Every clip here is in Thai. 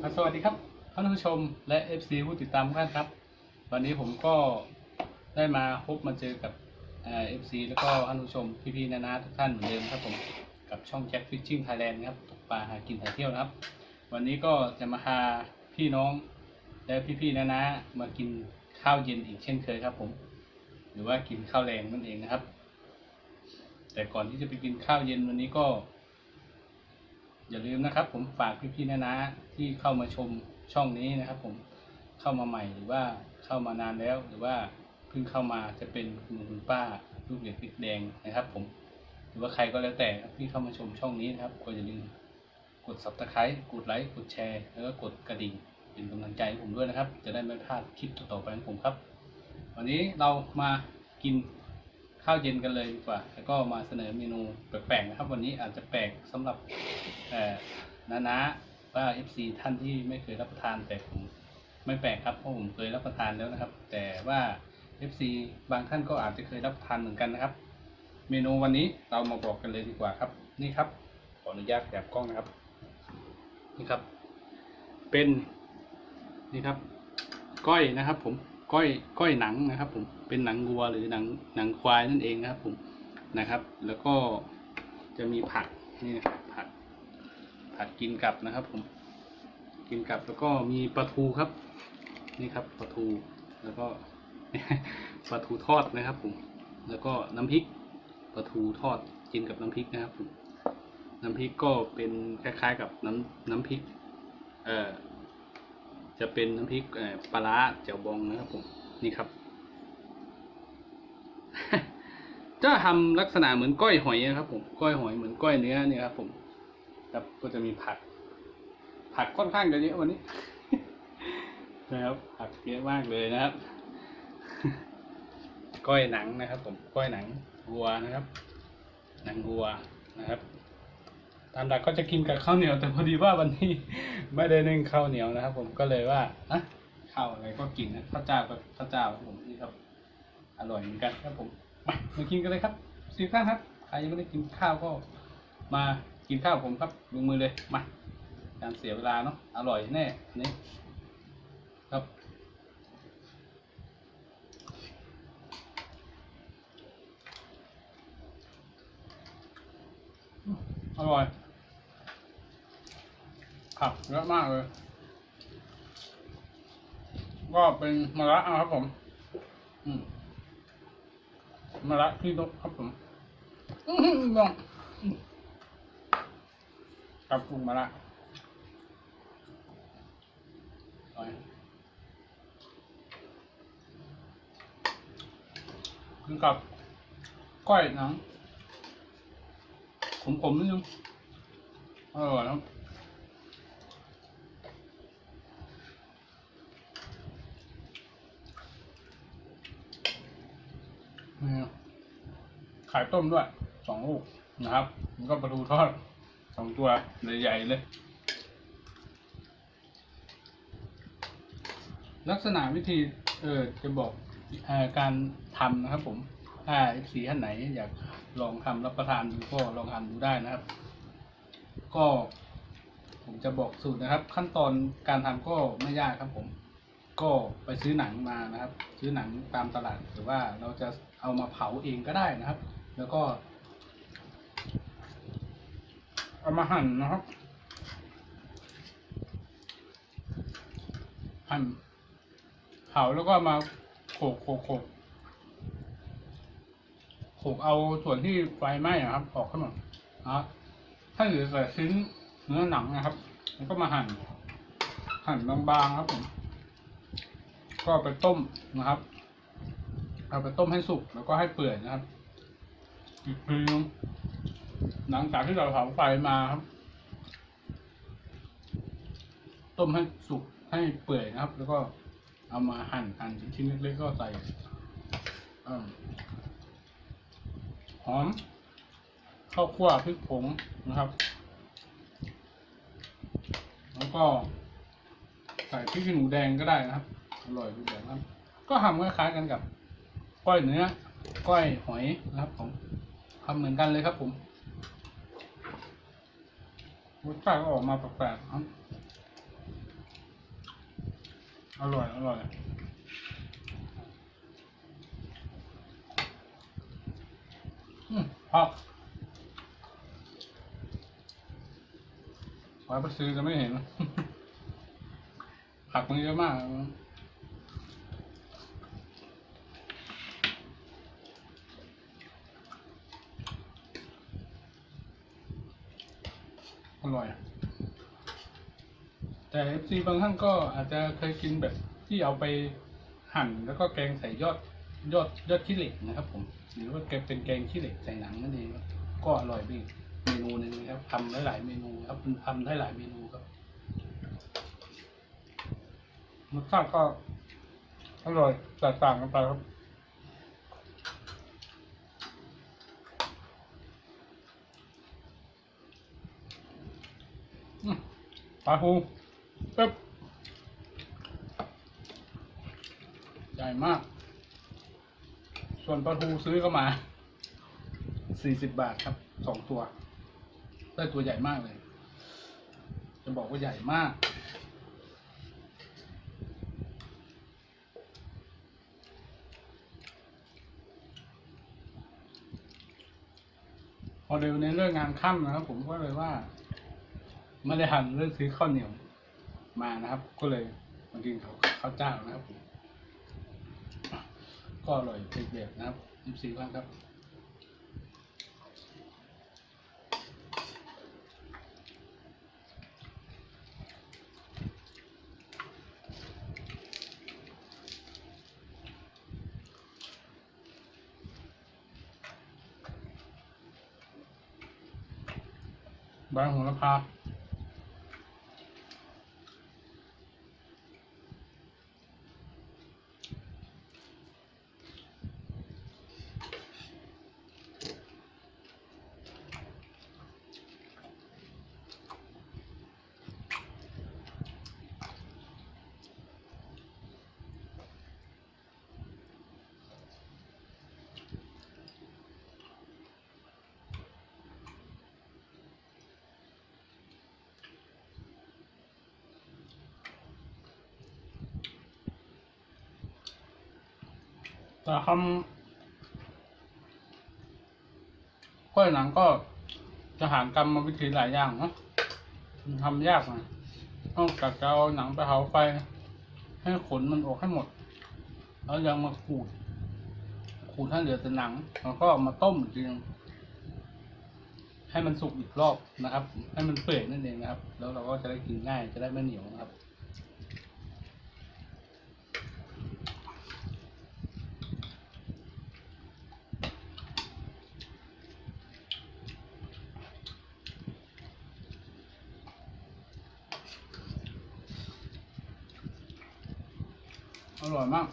สวัสดีครับท่านผู้ชมและ FC ผู้ติดตามทุกท่านครับ วันนี้ผมก็ได้มาพบมาเจอกับเอ่อฟซีแล้วก็ท่านผู้ชมพี่ๆนานาทุกท่านเหมือนเดิมครับผมกับช่องแจ็คฟิชชิ่งไทยแลนด์ครับตกปลาหากินหาเที่ยวนะครับ วันนี้ก็จะมาพาพี่น้องและพี่ๆนานามากินข้าวเย็นอีกเช่นเคยครับผม หรือว่ากินข้าวแรงนั่นเองนะครับ แต่ก่อนที่จะไปกินข้าวเย็นวันนี้ก็ อย่าลืมนะครับ ผมฝากพี่ๆนะนะที่เข้ามาชมช่องนี้นะครับ ผมเข้ามาใหม่หรือว่าเข้ามานานแล้ว หรือว่าเพิ่งเข้ามาจะเป็นคุณลุงคุณป้าลูกเด็กติดแดงนะครับ ผม หรือว่าใครก็แล้วแต่ที่เข้ามาชมช่องนี้นะครับก็อย่าลืมกด subscribe กดไลค์กดแชร์แล้วก็กดกระดิ่งเป็นกำลังใจให้ผมด้วยนะครับ จะได้ไม่พลาดคลิปต่อๆไปของผมครับ วันนี้เรามากิน ข้าวเย็นกันเลยดีกว่า แล้วก็มาเสนอเมนูแปลกๆนะครับ วันนี้อาจจะแปลกสำหรับนานาว่า FC ท่านที่ไม่เคยรับประทานแต่ผมไม่แปลกครับเพราะผมเคยรับประทานแล้วนะครับ แต่ว่า FC บางท่านก็อาจจะเคยรับประทานเหมือนกันนะครับ เมนูวันนี้เรามาบอกกันเลยดีกว่าครับ นี่ครับขออนุญาตแยบกล้องนะครับนี่ครับ เป็นนี่ครับ ก้อยนะครับผม ก้อยก้อยหนังนะครับ ผมเป็นหนังวัวหรือหนังหนังควายนั่นเองนะครับ ผมนะครับ แล้วก็จะมีผักนี่นะครับผักผัดกินกับนะครับ ผมกินกับแล้วก็มีปลาทูครับ นี่ครับปลาทูแล้วก็ปลาทูทอดนะครับ ผม แล้วก็น้ำพริกปลาทูทอดกินกับน้ำพริกนะครับผมน้ำพริกก็เป็นคล้ายๆกับน้ำน้ำพริก เอ่อ จะเป็นน้ำพริกปลาร้าแจ่วบองนะครับผมนี่ครับ จะทำลักษณะเหมือนก้อยหอยนะครับผมก้อยหอยเหมือนก้อยเนื้อเนี่ยครับผมครับก็จะมีผัก ผักค่อนข้างจะเยอะวันนี้นะครับ ผักเยอะมากเลยนะครับ ก้อยหนังนะครับ ผมก้อยหนังวัวนะครับ หนังวัวนะครับ ตามหลักก็จะกินกับข้าวเหนียว แต่พอดีว่าวันนี้ไม่ได้นึ่งข้าวเหนียวนะครับ ผมก็เลยว่าอะข้าวอะไรก็กินนะข้าวเจ้าก็ข้าวเจ้าครับผมนี่ครับ อร่อยเหมือนกันครับผมมามากินกันเลยครับสิบท่านครับใครยังไม่ได้กินข้าวก็มากินข้าวผมครับลงมือเลยมาการเสียเวลาเนาะอร่อยแน่อันนี้ครับอร่อย ผักเยอะมากเลย ก็เป็นมะระนะครับผม อืมมะระที่นกครับผมลองกับปรุงมะระอร่อกินกับก้อยหนังขมๆนิดนึงอร่อยครับ นี่ครับไข่ต้มด้วยสองลูกนะครับแล้วก็ปลาทูทอดสองตัวใหญ่ๆเลย ลักษณะวิธีเออจะบอกออการทำนะครับผมถ้าสีท่านไหนอยากลองทำรับประทานดูก็ลองทำดูได้นะครับ ก็ผมจะบอกสูตรนะครับ ขั้นตอนการทำก็ไม่ยากครับผม ก็ไปซื้อหนังมานะครับ ซื้อหนังตามตลาดหรือว่าเราจะเอามาเผาเองก็ได้นะครับ แล้วก็เอามาหั่นนะครับ หั่นเผาแล้วก็มาโขกโขกโขกโขกเอาส่วนที่ไฟไหม้อะครับ ออกข้างหมดนะครับถ้าเหลือแต่ชิ้นเนื้อหนังนะครับแล้วก็มาหั่น หั่นบางๆครับผมก็ไปต้มนะครับ เอาไปต้มให้สุกแล้วก็ให้เปื่อยนะครับ อีกทีนึงหลังจากที่เราเผาไฟมาครับ ต้มให้สุกให้เปื่อยนะครับ แล้วก็เอามาหั่นหั่นชิ้นเล็กๆก็ใส่หอมข้าวคั่วพริกผงนะครับ แล้วก็ ใส่พริกขี้หนูแดงก็ได้นะครับ อร่อยดีแบบนั้นก็ทำคล้ายๆกันกับ ก้อยเนื้อ ก้อยหอยนะครับผม ทำเหมือนกันเลยครับผมรสชาติก็ออกมาแปลกๆอร่อย อร่อยอืมพอไว้ไปซื้อจะไม่เห็นผักมันเยอะมาก อร่อย แต่เอฟซีบางท่านก็อาจจะเคยกินแบบที่เอาไปหั่นแล้วก็แกงใส่ยอดยอดยอดขี้เหล็กนะครับผมหรือว่าแกงเป็นแกงขี้เหล็กใส่หนังนั่นเองก็อร่อยดีเมนูหนึ่งนะครับทำได้หลายเมนูครับทำได้หลายเมนูครับรสชาติก็อร่อยแตกต่างกันไปครับ อืม ปลาฮูเป๊บใหญ่มาก ส่วนปลาทูซื้อเข้ามาสี่สิบบาทครับสองตัว ได้ตัวใหญ่มากเลย จะบอกว่าใหญ่มาก พอเดี๋ยวในเรื่องงานค่ำนะครับผมก็เลยว่า ไม่ได้หันเรื่องซื้อข้าวเหนียวมานะครับ ก็เลยมากินเขาข้าวเจ้านะครับ ก็อร่อยเป็นแบบนะครับยิบสี่วันครับใบโหระพา แต่ทำกล้วยหนังก็จะหารกรรมวิธีหลายอย่างเนาะมันทำยากนะต้องกัดจะเอาหนังไปเผาไฟ ให้ขนมันออกให้หมด แล้วยังมาขูด ขูดให้เหลือแต่หนัง แล้วก็มาต้มอีกทีนึงให้มันสุกอีกรอบนะครับ ให้มันเปื่อยนั่นเองนะครับ แล้วเราก็จะได้กินง่าย จะได้ไม่เหนียวนะครับ อร่อยมาก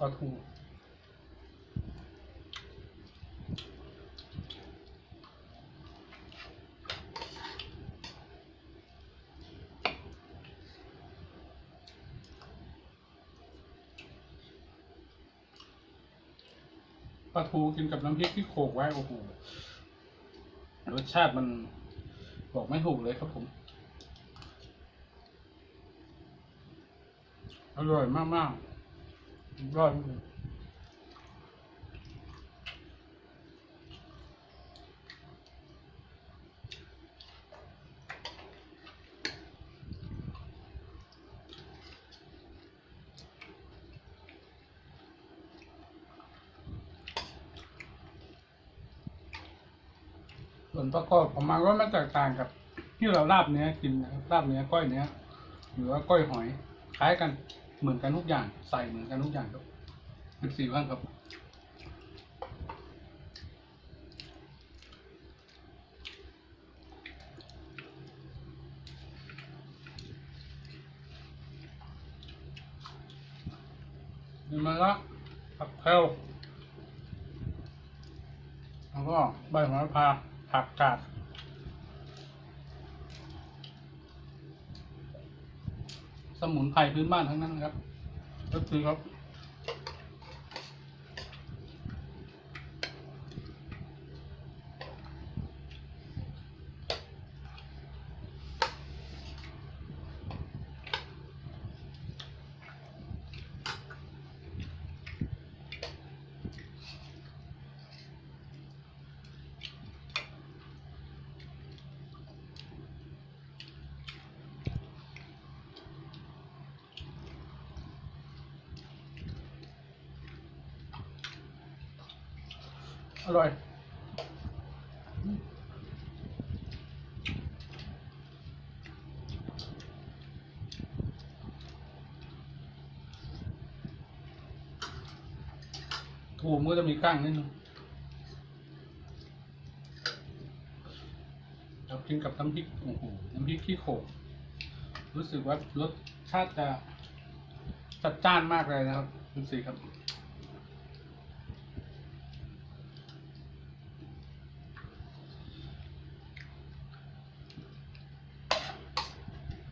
ปลาทูปลาทูกินกับน้ำพริกที่โขลกไว้โอ้โหรสชาติมันบอกไม่ถูกเลยครับผม อร่อยมาก ๆ ยอดส่วนประกอบของมันก็ไม่แตกต่างกับ ที่เราลาบเนื้อกินนะครับลาบเนื้อก้อยเนื้อหรือว่าก้อยหอยคล้ายกัน เหมือนกันทุกอย่าง ใส่เหมือนกันทุกอย่างครับสิบสี่วันครับนี่มันละผักแพรวแล้วก็ใบโหระพาผักกาด สมุนไพรพื้นบ้านทั้งนั้นนะครับก็คือครับ อร่อย ถูมันก็จะมีก้างนิดนึงเรากินกับน้ำพริกโอ้โหน้ำพริกขี้โขกรู้สึกว่ารสชาติจะจัดจ้านมากเลยนะครับดูสิครับ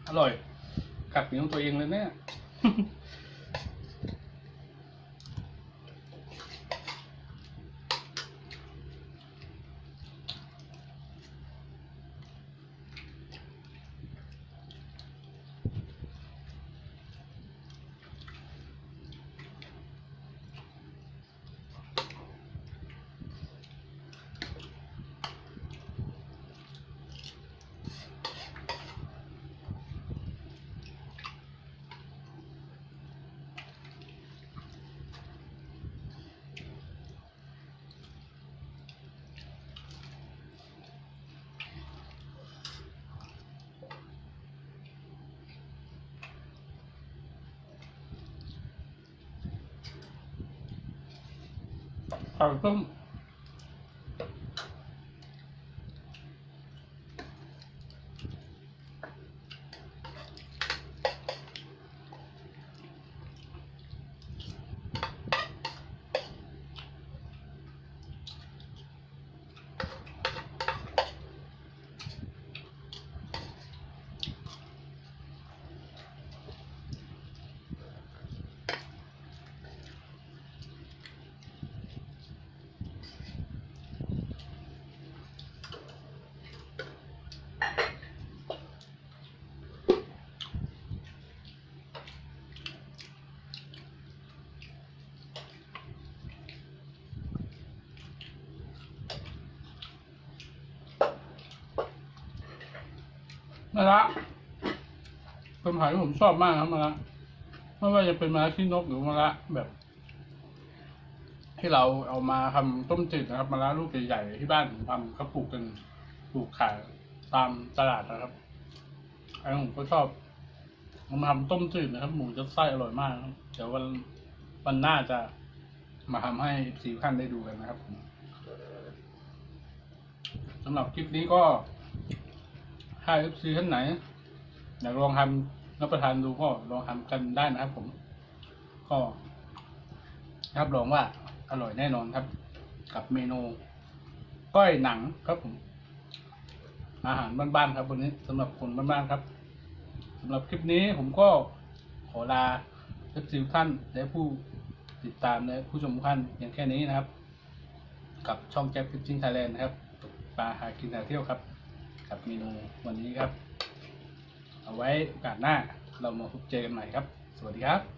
อร่อย กัดหนียวตัวเองเลยเนี่ย ผักต้ มะระเป็นอาหารที่ผมชอบมากครับมะระไม่ว่าจะเป็นมะระขี้นกหรือมะระแบบ ที่เราเอามาทำต้มจืดนะครับมะระลูกใหญ่ๆที่บ้านผมทำเขาปลูกกันปลูกขายตามตลาดนะครับอันนี้ผมก็ชอบเอามาทำต้มจืดนะครับ หมูจะไส้อร่อยมากเดี๋ยววันวันหน้าจะมาทำให้สี่ขั้นได้ดูกันนะครับสำหรับคลิปนี้ก็ ถ้าเอฟซีท่านไหน อยากลองทำรับประทานดูก็ลองทำกันได้นะครับผม ก็รับรองว่าอร่อยแน่นอนครับ กับเมนู ก้อยหนังครับผม อาหารบ้านๆครับวันนี้สำหรับคนบ้านๆครับสำหรับคลิปนี้ผมก็ขอลาเอฟซีท่านและผู้ติดตามและผู้ชมท่านอย่างแค่นี้นะครับ กับช่องแจ็คฟิชชิ่งไทยแลนด์นะครับตกปลาหากินหาเที่ยวครับ กับเมนูวันนี้ครับ เอาไว้โอกาสหน้าเรามาพบเจอกันใหม่ครับ สวัสดีครับ